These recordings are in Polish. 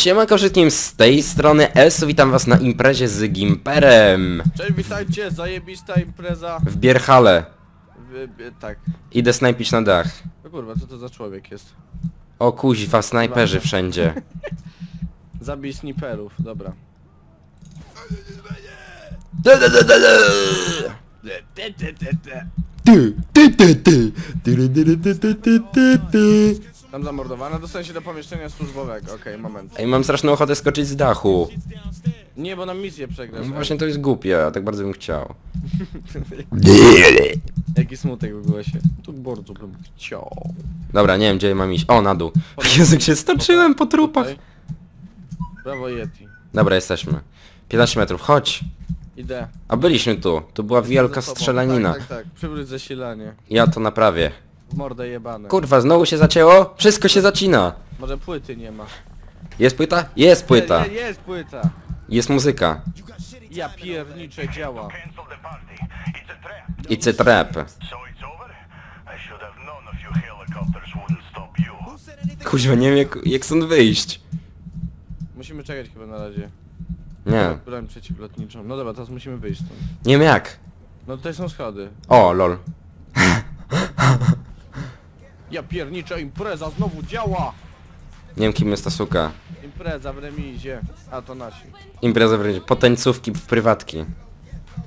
Siemanko wszystkim z tej strony S, witam was na imprezie z Gimperem Cześć, witajcie, zajebista impreza. w Bierhale. W, w, tak. Idę snajpić na dach. No kurwa, co to za człowiek jest? O kuźwa, snajperzy wszędzie. Zabij sniperów, dobra. Ty, ty, ty, ty. Tam zamordowana, dostaję się do pomieszczenia służbowego, okej, moment. Ej, mam straszną ochotę skoczyć z dachu. Nie, bo nam misję przegrasz. No Właśnie to jest głupie, a tak bardzo bym chciał. Jaki smutek było się. Tu bardzo bym chciał. Dobra, nie wiem gdzie mam iść. O, na dół. Jezu, jak się stoczyłem po trupach. Tutaj. Brawo Yeti. Dobra, jesteśmy. 15 metrów, chodź. Idę. A byliśmy tu. Tu była wielka Za tobą. strzelanina. Tak, tak, tak. Przywróć zasilanie. Ja to naprawię. W mordę jebane. Kurwa, znowu się zacięło? Wszystko się zacina. Może płyty nie ma. Jest płyta? Jest płyta. Je, je, jest płyta. Jest muzyka. Ja piernicze działa. It's a trap. Kuźwa, nie wiem jak, jak stąd wyjść. Musimy czekać chyba na razie. Nie. Broń przeciwlotniczą. No dobra, teraz musimy wyjść stąd. Nie wiem jak. No tutaj są schody. O, lol. Ja piernicza impreza znowu działa! Nie wiem kim jest ta suka. Impreza w remizie. A to nasi. Impreza wręcz. Potańcówki w prywatki.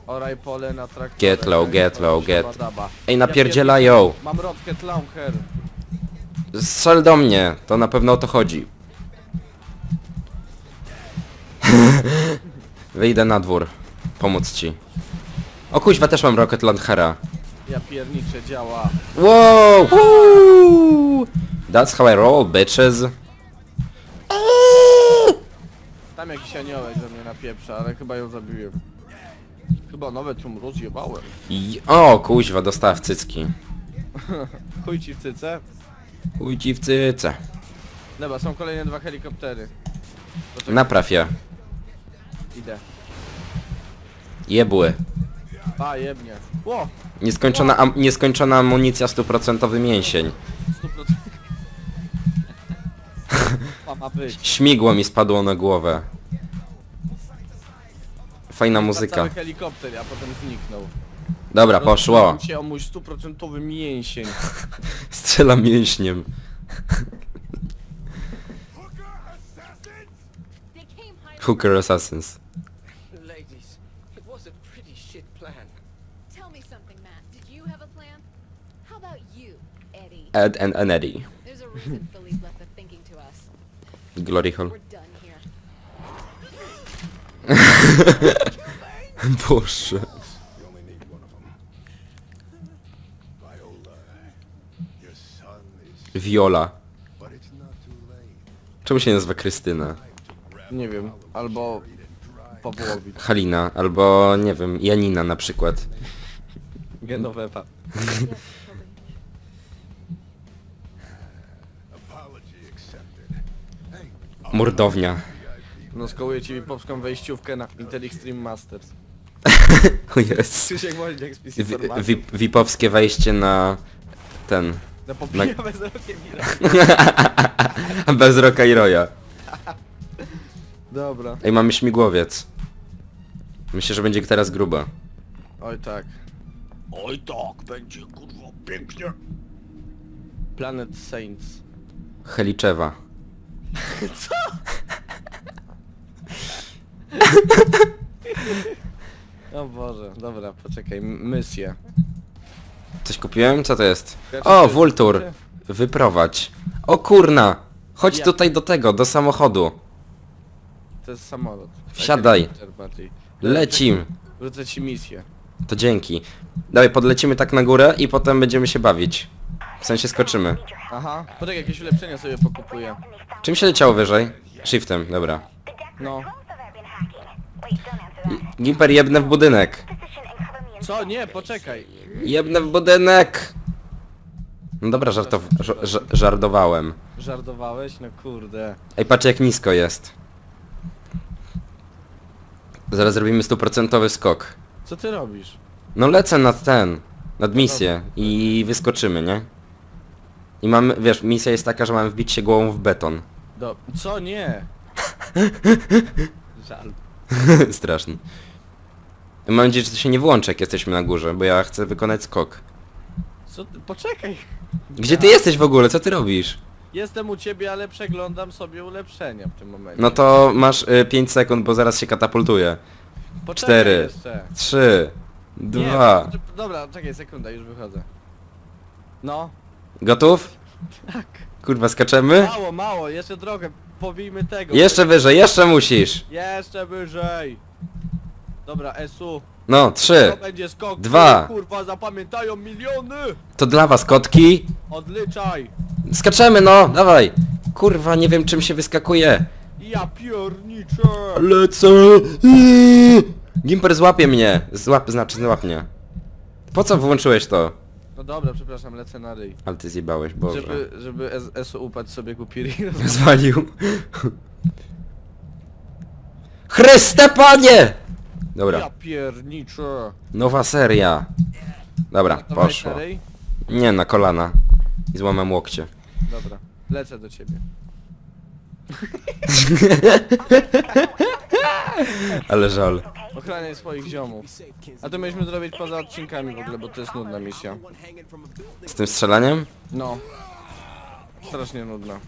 Oraj pole na traktorze. Get low, get low, get- Szabadaba. Ej, Ja napierdzielają. pierniczę, Mam rocket launcher. Strzel do mnie. To na pewno o to chodzi. Wyjdę na dwór. Pomóc ci. O kuźwa, też mam Rocket Launchera. Ja piernicze działa. Wow! Woo! That's how I roll, bitches. Tam jakiś aniołek ze mnie napieprza, ale chyba ją zabiłem. Chyba nawet ją rozjebałem. I... O, kuźwa, dostała w cycki. Chuj ci w cyce. Chuj ci w cyce. Dobra, są kolejne dwa helikoptery. Poczekaj, Napraw je. Idę. Jebły. A, jebnie. Ło! Nieskończona, am nieskończona amunicja, stuprocentowy mięsień. 100%. Ma, ma być. Śmigło mi spadło na głowę. Fajna muzyka. Cały helikopter, a potem zniknął. Dobra, poszło. Rozbiłem się o mój stuprocentowy mięsień. Strzelam mięśniem. Hooker Assassins. Ed and, and Eddie. Glory here. Boże. Viola. Czemu się nazywa Krystyna? Nie wiem, albo Pawłowicz. Halina, albo nie wiem, Janina na przykład. Genowefa. Mordownia. No skołuję ci popską wejściówkę na Intel Extreme Masters. O jest. Krzysiek Woźniak z PC Formatu. Vipowskie wejście na ten. Na popijamy z rokiem Bez Roka i Roya. Dobra. Ej, mamy śmigłowiec. Myślę, że będzie teraz gruba. Oj tak. Oj tak, będzie kurwa pięknie. Planet Saints. Heliczewa. O Boże, dobra, poczekaj, m- misję. Coś kupiłem? Co to jest? O, Vultur. Wyprowadź. O kurna. Chodź Ja. tutaj do tego, do samochodu. To jest samolot. Wsiadaj. Helikopter bardziej. Lecim. Wrócę ci misję. To dzięki. Dawaj, podlecimy tak na górę i potem będziemy się bawić. W sensie skoczymy. Aha. Poczekaj, jakieś ulepszenia sobie pokupuję. Czym się leciało wyżej? Shiftem, dobra. No. Gimper jebnę w budynek. Co? Nie, poczekaj. Jebnę w budynek! No dobra, żartow ża ża żartowałem. Żartowałeś? No kurde. Ej, patrz jak nisko jest. Zaraz zrobimy stuprocentowy skok. Co ty robisz? No lecę nad ten, nad misję i wyskoczymy, nie? I mamy, wiesz, misja jest taka, że mamy wbić się głową w beton. Do... Co? Nie. Żal. Straszny. Mam nadzieję, że to się nie włączy, jak jesteśmy na górze, bo ja chcę wykonać skok. Co ty? Poczekaj. Gdzie ty jesteś w ogóle? Co ty robisz? Jestem u ciebie, ale przeglądam sobie ulepszenia w tym momencie. No to masz y, 5 sekund, bo zaraz się. Poczekaj cztery. Jeszcze. 3, Nie, 2. to- Dobra, czekaj, sekunda, już wychodzę. No. Gotów? Tak. Kurwa, skaczemy? Mało, mało, jeszcze trochę. Powijmy tego. Jeszcze wyżej, jeszcze musisz. Jeszcze wyżej. Dobra, SU. No, To 3. będzie skok. Dwa. Kurwa, zapamiętają miliony. To dla was kotki. Odliczaj. Skaczemy, no, dawaj. Kurwa, nie wiem czym się wyskakuje. Ja pierniczę. Lecę. Gimper złapie mnie. Złap, znaczy złap mnie. Po co włączyłeś to? No dobra, przepraszam, lecę na ryj. Ale ty zjebałeś, Boże. Żeby, żeby S- SU upadł sobie kupili. Zwalił. Chryste panie! Dobra, Ja pierniczę. nowa seria. Dobra, poszło. na ryj. Nie, na kolana. I złamam łokcie. Dobra, lecę do ciebie. Ale żal. Ochraniaj swoich ziomów. A to mieliśmy zrobić poza odcinkami w ogóle, bo to jest nudna misja. Z tym strzelaniem? No. Strasznie nudna.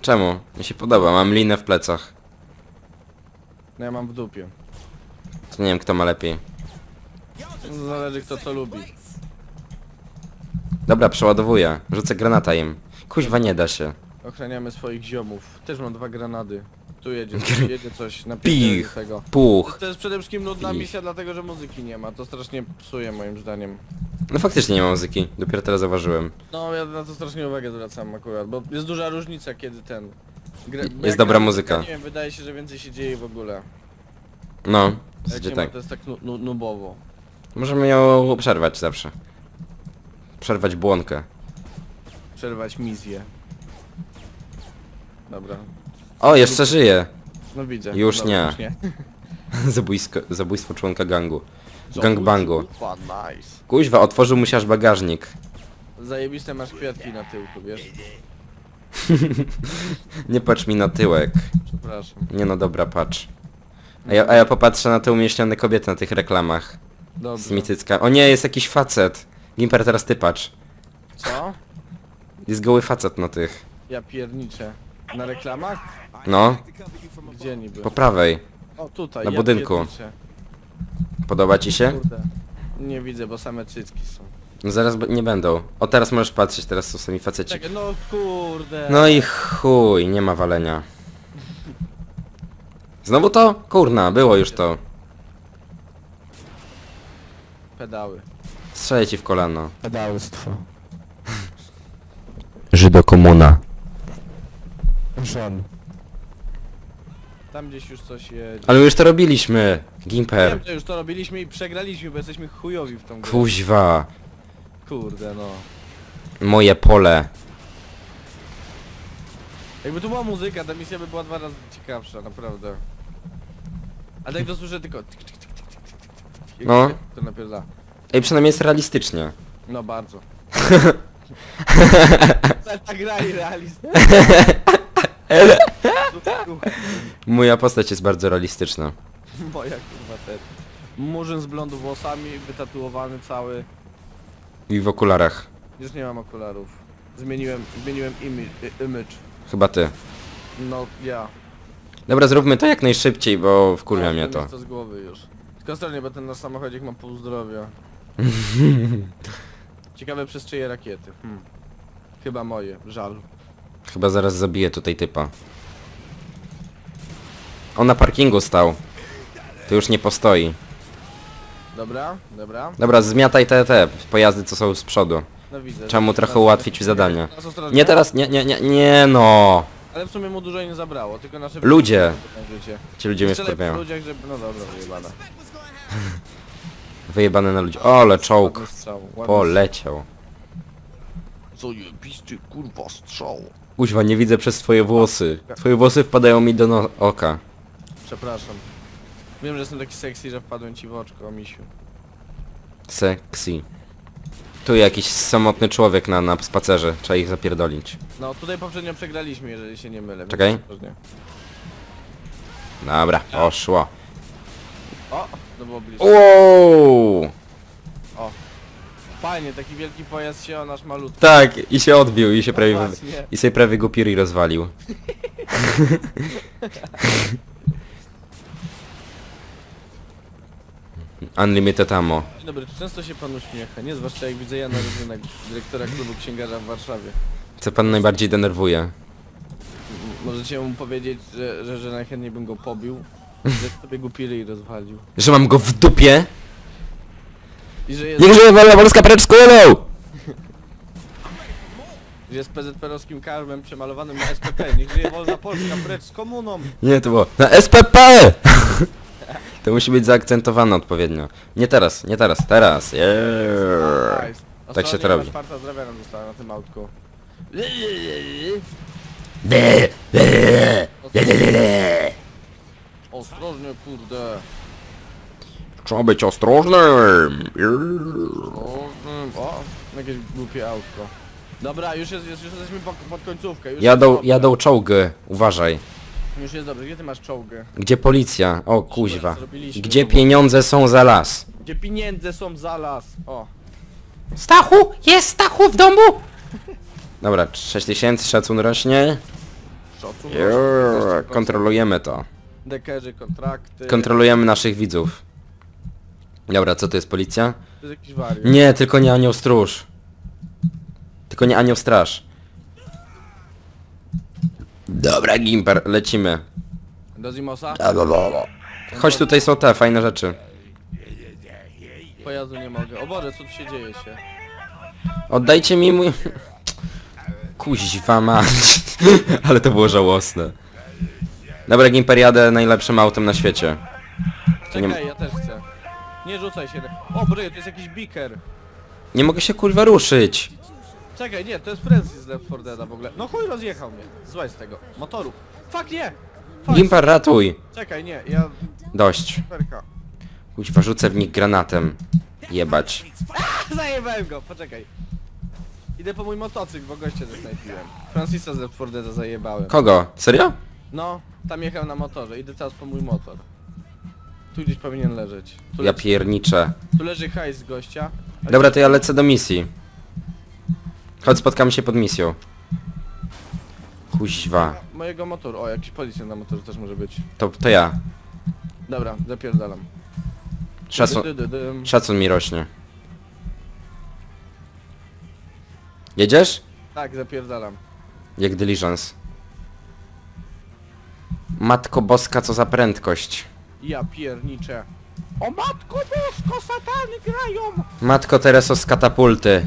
Czemu? Mi się podoba, mam linę w plecach. No ja mam w dupie. To nie wiem kto ma lepiej. Zależy kto co lubi. Dobra, przeładowuję. Rzucę granata im. Kuźwa nie da się. Ochraniamy swoich ziomów. Też mam dwa granady. Tu jedzie, jedzie coś na Pich. tego. Puch. To jest przede wszystkim nudna Pich. misja, dlatego że muzyki nie ma. To strasznie psuje moim zdaniem. No faktycznie nie ma muzyki. Dopiero teraz zauważyłem. No ja na to strasznie uwagę zwracam akurat, bo jest duża różnica kiedy ten... Gra, Jest dobra muzyka. Nie wiem, wydaje się, że więcej się dzieje w ogóle. No, w zasadzie nie ma, tak. to jest tak nu, nu, nubowo. Możemy ją przerwać zawsze. Przerwać błonkę. Przerwać misję. Dobra. O, jeszcze żyje. No widzę. Już Dobra, nie. Już nie. Zabójsko, zabójstwo członka gangu. Gangbangu. Kurwa, nice. Kuźwa, otworzył mu się aż bagażnik. Zajebiste masz kwiatki na tyłku, wiesz? Nie patrz mi na tyłek. Przepraszam. Nie no dobra, patrz. A ja, a ja popatrzę na te umieśnione kobiety na tych reklamach. Z Dobrze. cycka. O nie, jest jakiś facet. Gimper, teraz ty patrz. Co? Jest goły facet na tych. Ja pierniczę. Na reklamach? No, Gdzie niby? po prawej. O, tutaj, na ja budynku. pierniczę. Podoba ci się? Kurde. Nie widzę, bo same cycki są. No zaraz b- nie będą. O, teraz możesz patrzeć, teraz są sami faceci. Czekaj, no kurde. No i chuj, nie ma walenia. Znowu to? Kurna, było już to. Pedały. Strzelę ci w kolano. Pedałstwo. Żydo Tam gdzieś już coś jedzie. Ale już to robiliśmy. Wiem, Gimper. że już to robiliśmy i przegraliśmy, bo jesteśmy chujowi w tą grę. Kuźwa. Kurde no. Moje pole. Jakby tu była muzyka, ta misja by była dwa razy ciekawsza, naprawdę. A tak to słyszę tylko... Tyk, tyk, tyk, tyk, tyk, tyk, tyk, jak No. To napierda. Ej, przynajmniej jest realistycznie. No bardzo. Ta gra i realist. Moja postać jest bardzo realistyczna. Moja kurwa ten. Murzyn z blondu włosami, wytatuowany cały. I w okularach. Już nie mam okularów. Zmieniłem, zmieniłem imi- y- image. Chyba ty. No ja. Dobra, zróbmy to jak najszybciej, bo wkurwia mnie to to. z głowy już. Tylko ostrożnie, bo ten nasz samochodzik ma pół zdrowia. Ciekawe przez czyje rakiety. Hmm. Chyba moje, żal. Chyba zaraz zabiję tutaj typa. On na parkingu stał. To już nie postoi. Dobra, dobra. Dobra, zmiataj te, te pojazdy, co są z przodu. No widzę. Trzeba mu trochę ułatwić ostrożnie. Nie teraz, nie, nie, nie, nie no. Ale w sumie mu dużo nie zabrało, tylko nasze... Ludzie. Ci ludzie mnie wkurwiają. ludziach, żeby... No dobra, wyjebane. Wyjebane na ludzi. O, ale czołg. Poleciał. strzał. Zajebisty kurwa strzał. Kuźwa, nie widzę przez twoje włosy. Twoje włosy wpadają mi do no oka. Przepraszam. Wiem, że jestem taki sexy, że wpadłem ci w oczko, misiu. Sexy. Tu jakiś samotny człowiek na, na spacerze. Trzeba ich zapierdolić. No tutaj poprzednio przegraliśmy, jeżeli się nie mylę. Czekaj. Dobra, poszło. O, to było blisko. Wow! Fajnie, taki wielki pojazd się o nasz malutki. Tak, i się odbił, i się prawie... wy- Właśnie. I sobie prawie go Piri rozwalił. Unlimited ammo. Dzień dobry, czy często się pan uśmiecha? Nie, zwłaszcza jak widzę Jana Ryzynek, dyrektora klubu księgarza w Warszawie. Co pan najbardziej denerwuje? M- Możecie mu powiedzieć, że, że, że najchętniej bym go pobił, że sobie głupili i rozwalił. Że mam go w dupie? I że jest, Niech żyje wolna Polska precz z kulą! że jest PZPR-owskim karmem przemalowanym na SPP. Niech żyje wolna Polska, precz z komuną! Nie, to było na SPP! To musi być zaakcentowane odpowiednio. Nie teraz, nie teraz, teraz. Yeah. Nice. Tak się to robi. została na tym autku. Ostrożnie, kurde. Trzeba być ostrożnym. O, jakieś głupie autko. Dobra, już, jest, już jesteśmy pod, pod końcówkę. Już Jadą, jest jadą czołgy, uważaj. Już jest dobrze. Gdzie ty masz czołgę? Gdzie policja? O kuźwa. Zrobiliśmy Gdzie bo- pieniądze są za las? Gdzie pieniądze są za las? O. Stachu! Jest Stachu w domu! Dobra, 6000 szacun rośnie. Szacun. Jurr, Kontrolujemy to. Dekerzy, kontrakty. Kontrolujemy naszych widzów. Dobra, co to jest policja? To jest jakiś wariat. Nie, tylko nie anioł stróż. Tylko nie anioł straż. Dobra, Gimper, lecimy. Do Zimosa? Chodź, tutaj są te fajne rzeczy. Pojazdu nie mogę. O Boże, co tu się dzieje się? Oddajcie mi mój... Kuźwa mać. Ale to było żałosne. Dobra, Gimper, jadę najlepszym autem na świecie. To nie, Czekaj, ja też chcę. Nie rzucaj się. O bry, to jest jakiś beaker. nie mogę się kurwa ruszyć. Czekaj, nie, to jest Francis z Left 4 Dead'a w ogóle. No chuj, rozjechał mnie. Złe z tego. Motoru. Fuck nie! Fuck. Gimper, ratuj. Czekaj, nie, ja... Dość. Perka. Kuźwa, rzucę w nich granatem. Jebać. Zajebałem go, poczekaj. Idę po mój motocykl, bo goście zesnajpiłem. Francisa z Left 4 Dead'a zajebałem. Kogo? Serio? No, tam jechał na motorze. Idę teraz po mój motor. Tu gdzieś powinien leżeć. Tu, Ja leci, pierniczę. tu leży hajs gościa. A Dobra, to ja lecę do misji. Chodź, spotkamy się pod misją. Kuźwa. Mojego motoru. O, jakiś policjant na motorze też może być. To, to ja. Dobra, zapierdalam. Szacun, Dy, dy, dy, dym. szacun mi rośnie. Jedziesz? Tak, zapierdalam. Jak dyliżans. Matko boska, co za prędkość. Ja pierniczę. O matko bosko, satany grają! Matko Tereso z katapulty.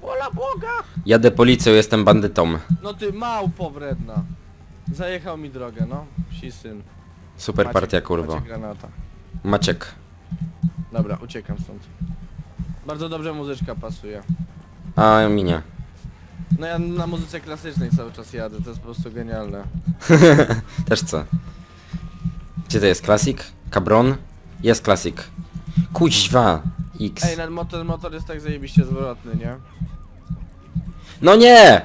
Wola Boga! Jadę policją, jestem bandytą. No ty małpo wredna. Zajechał mi drogę, no. Psi syn. Super Maciek- partia, kurwa. Maciek granata. Maciek. Dobra, uciekam stąd. Bardzo dobrze muzyczka pasuje. A mi nie. No ja na muzyce klasycznej cały czas jadę, to jest po prostu genialne. Też co? Gdzie to jest? Klasik? Cabron? Jest klasik. Kuźwa. X. Ej, ten motor, motor jest tak zajebiście zwrotny, nie? No nie!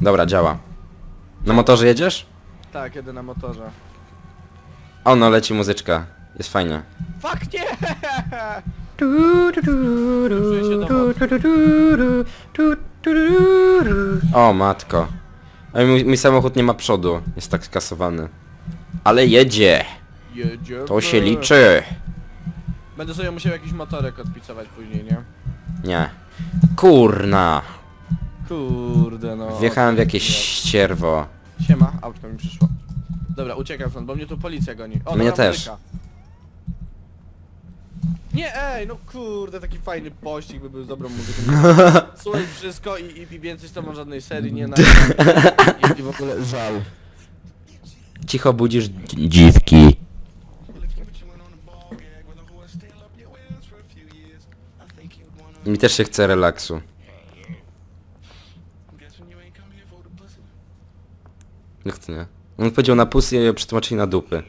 Dobra, działa. Na motorze jedziesz? Tak, jedę na motorze. O, no leci muzyczka. Jest fajnie. Fuck nie! Czuję się do O, matko. Mój, mój samochód nie ma przodu. Jest tak skasowany. Ale jedzie. Jedzie. To się liczy. Będę sobie musiał jakiś motorek odpicować później, nie? Nie. Kurna. Kurde no. Wjechałem w jakieś ścierwo. Siema, autko mi przyszło. Dobra, uciekam stąd, bo mnie tu policja goni. O, Mnie dobra, też. muzyka. Nie, ej, no kurde, taki fajny pościg by był z dobrą muzyką. Słuchaj wszystko i, i więcej z tobą żadnej serii nie na... I, I w ogóle żal. Cicho budzisz dzi- dziwki. Mi też się chce relaksu. Jak to nie? On powiedział na pusy, a przetłumaczyli na dupy.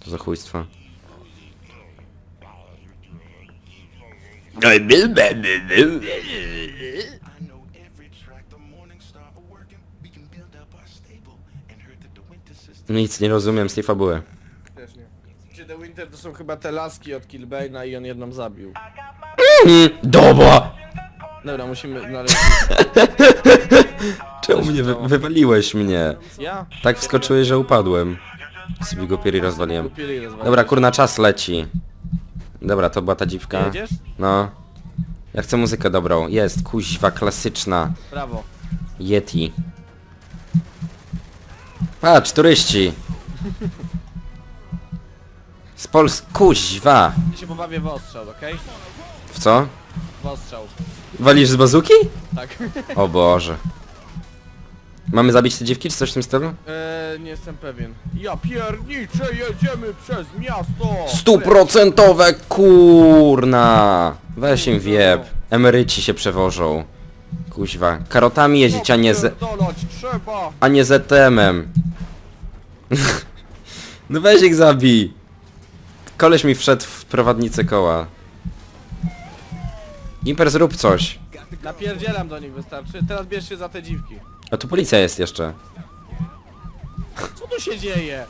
To za chujstwo. Nic nie rozumiem z tej fabuły. Też nie. Gdzie The Winter to są chyba te laski od Killbane'a i on jedną zabił. Mm, Dobra! Dobra, musimy znaleźć... Czemu mnie wy wywaliłeś mnie? Ja? Tak wskoczyłeś, że upadłem. Sobie go pieri rozwaliłem. Dobra, kurna, czas leci. Dobra, to była ta dziwka. Jedziesz? No. Ja chcę muzykę dobrą. Jest, kuźwa, klasyczna. Brawo. Yeti. Patrz, turyści. Z Pols... Kuźwa. Ja się pobawię w ostrzał, okej? W co? W ostrzał. Walisz z bazuki? Tak. O Boże. Mamy zabić te dziewki, czy coś w tym stylu? Eee, nie jestem pewien. Ja pierniczę, jedziemy przez miasto! Stuprocentowe kurna! Weź im wieb. Emeryci się przewożą. Kuźwa. Karotami jeździć, a nie z... Trzeba! A nie ZTM-em. no weź ich zabij. Koleś mi wszedł w prowadnicę koła. Gimper zrób coś. Napierdzielam do nich wystarczy. Teraz bierz się za te dziwki. A tu policja jest jeszcze. Co tu się dzieje?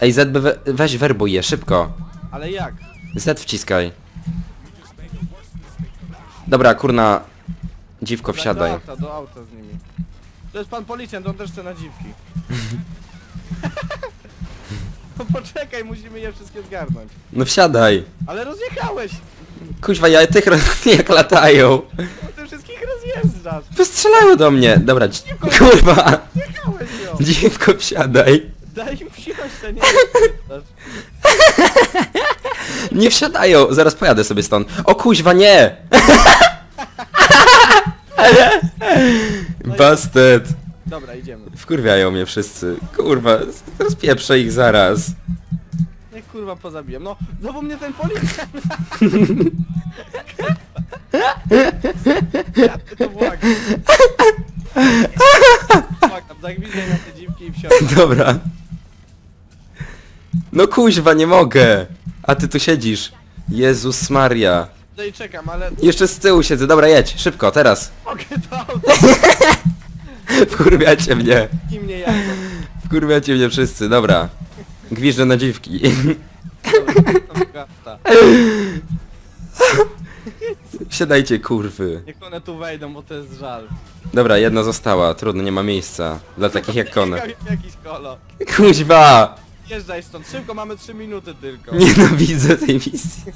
Ej, Z, we, weź werbuj je, szybko. Ale jak? Z wciskaj. Dobra, kurna. Dziwko, Do wsiadaj. auta, do auta z nimi. To jest pan policjant, on też chce na dziwki. no poczekaj, musimy je wszystkie zgarnąć. No wsiadaj. Ale rozjechałeś! Kuźwa, ja tych roz... jak latają. No ty wszystkich rozjeżdżasz! Wystrzelają do mnie. Dobra, kurwa. Jechałeś ją! Dziwko, wsiadaj. Daj im wsiąść, to nie Nie wsiadają. Zaraz pojadę sobie stąd. O kuźwa, nie. Bastet. Dobra, idziemy. Wkurwiają mnie wszyscy. Kurwa, rozpieprzę ich zaraz. Niech kurwa pozabijem. No, znowu mnie ten policjant! ja ty to błagam. Błagam, zagwizdaj na te dziwki i wsiądź. Dobra. No kuźwa, nie mogę. A ty tu siedzisz. Jezus Maria. Tutaj czekam, ale Jeszcze z tyłu siedzę. Dobra, jedź. Szybko, teraz. mogę to auto Wkurwiacie mnie. i mnie jadą. Wkurwiacie mnie wszyscy. Dobra. Gwiżdżę na dziwki. Dobra. Siadajcie, kurwy. Niech one tu wejdą, bo to jest żal. Dobra, jedna została. Trudno, nie ma miejsca. Dla takich jak one. Jakiś kolo. Kuźwa! Jeżdżaj stąd, szybko, mamy 3 minuty tylko. Nienawidzę tej misji.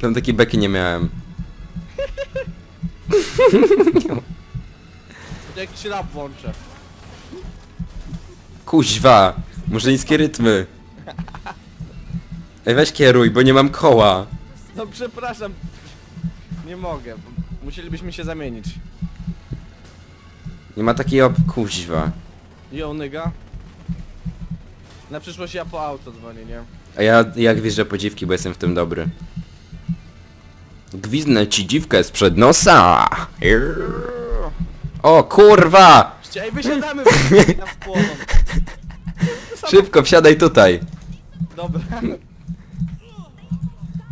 Tam takiej beki nie miałem. Jakiś rap włączę. Kuźwa! Muszę niskie rytmy. Ej, weź kieruj, bo nie mam koła. No przepraszam. Nie mogę. Musielibyśmy się zamienić. Nie ma takiej op... Kuźwa. Yo, nyga. Na przyszłość ja po auto dzwonię, nie? A ja jak wierzę po dziwki, bo jestem w tym dobry. Gwiznę ci dziwkę sprzed nosa! O kurwa! Ej, wysiadamy, na spłoną. Szybko, wsiadaj tutaj. Dobra.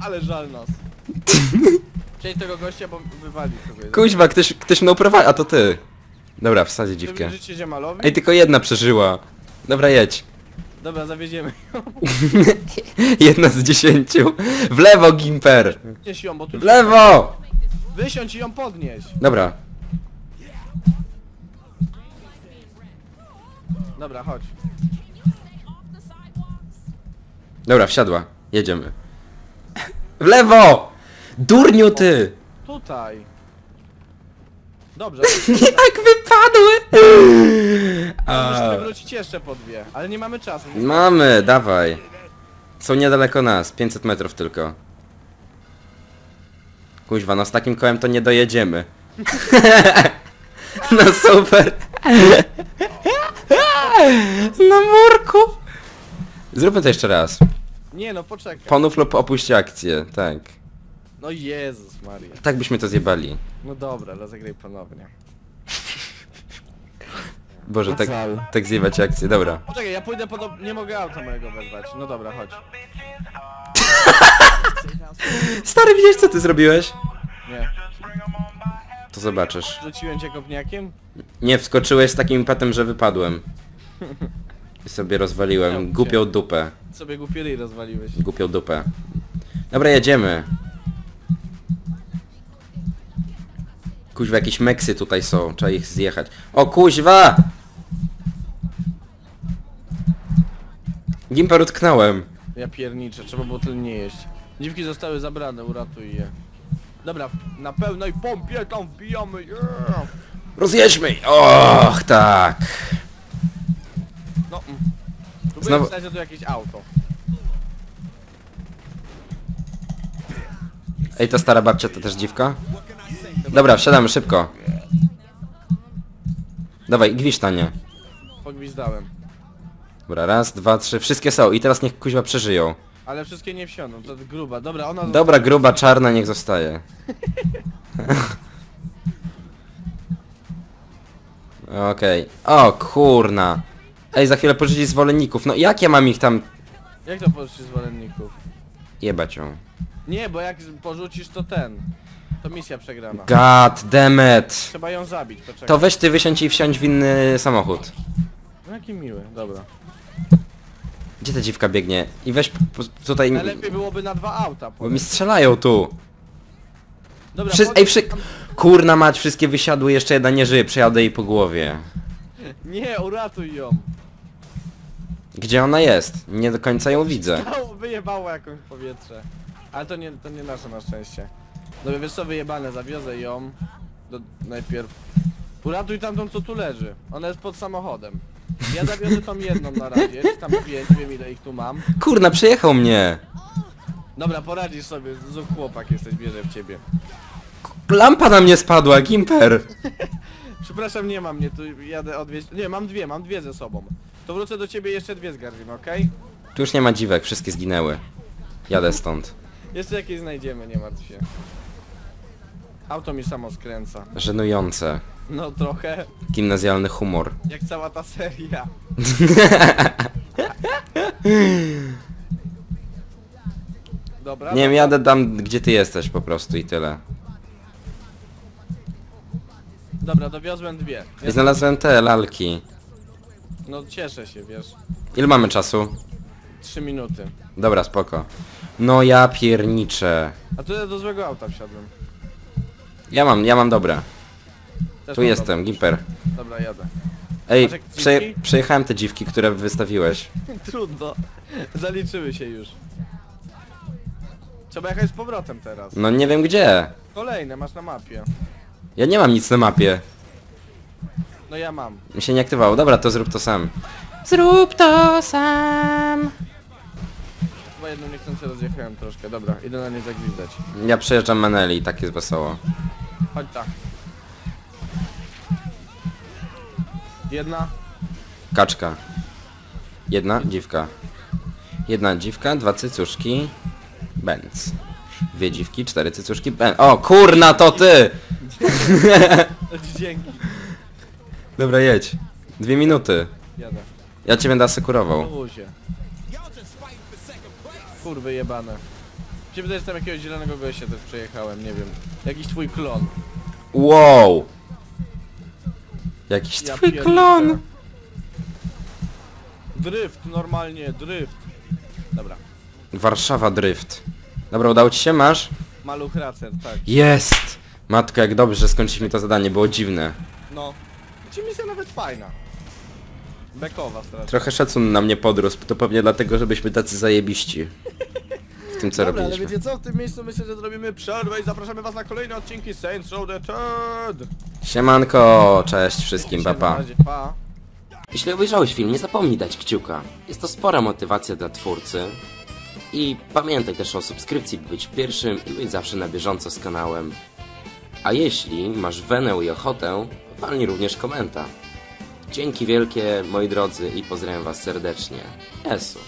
Ale żal nas. Chcieli tego gościa, bo wywali kogoś. Kuźwa, ktoś, ktoś mną prowadzi, a to ty. Dobra, wsadzi dziwkę. Życie ziemalowi? Ej, tylko jedna przeżyła. Dobra, jedź. Dobra, zawieziemy ją. Jedna z dziesięciu. W lewo, Gimper! Podnieś ją, bo tu... W lewo! Wysiądź i ją podnieś. Dobra. Dobra, chodź. Dobra, wsiadła. Jedziemy. W lewo! Durniu ty! Tutaj. Dobrze. Jak wypadły! A, Musimy wrócić jeszcze po dwie, ale nie mamy czasu. mamy, dawaj. Są niedaleko nas, 500 metrów tylko. Kuźwa, no z takim kołem to nie dojedziemy. No super. Na murku. Zróbmy to jeszcze raz. Nie no, poczekaj. Ponów lub opuść akcję, tak. No Jezus Maria. Tak byśmy to zjebali. No dobra, rozegraj ponownie. Boże, tak, tak zjebać akcję, dobra. Poczekaj, ja pójdę po do... Nie mogę auta mojego wezwać. No dobra, chodź. Stary, widzisz co ty zrobiłeś? Nie. To zobaczysz. Rzuciłem cię kopniakiem? Nie, wskoczyłeś z takim impetem, że wypadłem. I sobie rozwaliłem głupią dupę. Sobie głupi ryj rozwaliłeś. Głupią dupę. Dobra, jedziemy. Kuźwa, jakieś meksy tutaj są, trzeba ich zjechać. O kuźwa! Gimper utknąłem. Ja pierniczę, trzeba było tyle nie jeść. Dziwki zostały zabrane, uratuj je. Dobra, na pełnej pompie tam wbijamy, yeah! Rozjedźmy! Och, tak. No, mm. Próbuję Znowu- że tu jakieś auto. Ej, to stara babcia to też dziwka? Dobra, wsiadamy szybko. Dawaj, gwisz na nie. Pogwizdałem. Dobra, raz, dwa, trzy, wszystkie są i teraz niech kuźwa przeżyją. Ale wszystkie nie wsioną, to gruba. Dobra, ona... Dobra, gruba, czarna, niech zostaje. Okej. O, kurna. Ej, za chwilę pożyli zwolenników. No jak ja mam ich tam... Jak to porzucisz zwolenników? Jebać ją. Nie, bo jak porzucisz to ten. To misja przegrana. God damn it. Trzeba ją zabić, poczekaj. To weź ty wysiądź i wsiądź w inny samochód. No jaki miły, dobra. Gdzie ta dziwka biegnie? I weź tutaj... Najlepiej byłoby na dwa auta. Bo mi strzelają tu. Dobra, Wszy... Ej, tam- Kurna mać, wszystkie wysiadły, jeszcze jedna nie żyje, przejadę jej po głowie. Nie, uratuj ją. Gdzie ona jest? Nie do końca ją widzę. Stało, wyjebało jakąś powietrze. Ale to nie, to nie nasze na szczęście. Dobra, wiesz co, wyjebane, zawiozę ją. Do, najpierw. Uratuj tamtą, co tu leży. Ona jest pod samochodem. Ja zawiozę tą jedną na razie, czy tam pięć, wiem ile ich tu mam. Kurna, przejechał mnie. Dobra, poradzisz sobie, z chłopak jesteś, bierze w ciebie. Lampa na mnie spadła, Gimper. Przepraszam, nie mam mnie, tu jadę odwieźć. Nie, mam dwie, mam dwie ze sobą. To wrócę do ciebie jeszcze dwie zgarniemy, okej? Tu już nie ma dziwek, wszystkie zginęły. Jadę stąd. Jeszcze jakieś znajdziemy, nie martw się. Auto mi samo skręca. Żenujące. No trochę, Gimnazjalny humor. jak cała ta seria. Dobra, Nie wiem, jadę tam, gdzie ty jesteś po prostu i tyle. Dobra, dowiozłem dwie. I znalazłem te lalki. no cieszę się, wiesz. Ile mamy czasu? Trzy minuty. Dobra, spoko. No ja pierniczę. A tu do złego auta wsiadłem. Ja mam, ja mam dobre. Też Tu mam jestem, dobre. Gimper. Dobra, jadę. Ej, Masz prze, dziwki? przejechałem te dziwki, które wystawiłeś. Trudno. Zaliczyły się już. Trzeba jechać z powrotem teraz. No nie wiem gdzie. Kolejne masz na mapie. Ja nie mam nic na mapie. No ja mam. Mi się nie aktywało. Dobra, to zrób to sam. Zrób to sam. Chyba jedną niechcący rozjechałem troszkę. Dobra, idę na nie zagwizdać. Ja przejeżdżam Maneli i tak jest wesoło. Chodź tak. Jedna. Kaczka. Jedna dziwka. Jedna dziwka, dwa cycuszki. Benz. Dwie dziwki, cztery cycuszki, ben. O, kurna, to ty! Dzięki. Dobra, jedź. Dwie minuty. Jadę. Ja cię będę asekurował. Kurwy jebane. Się wydaje, że tam jakiegoś zielonego gościa też przejechałem, nie wiem. Jakiś twój klon. Wow! Jakiś Ja twój pierniczę. klon! Drift, normalnie, drift. Dobra. Warszawa Drift. Dobra, udało ci się? Masz? Maluch racer, tak. Jest! Matko, jak dobrze, że skończyliśmy to zadanie, było dziwne. No. Ci misja nawet fajna. Bekowa strasznie. Trochę szacun na mnie podrósł, to pewnie dlatego, żebyśmy tacy zajebiści. Tym co Dobra, ale robiliśmy. wiecie co? W tym miejscu myślę, że zrobimy przerwę i zapraszamy was na kolejne odcinki Saints Row the Third. Siemanko, cześć wszystkim, papa. pa. Jeśli obejrzałeś film, nie zapomnij dać kciuka. Jest to spora motywacja dla twórcy. I pamiętaj też o subskrypcji, by być pierwszym i być zawsze na bieżąco z kanałem. A jeśli masz wenę i ochotę, walnij również komenta. Dzięki wielkie, moi drodzy, i pozdrawiam was serdecznie. Esu.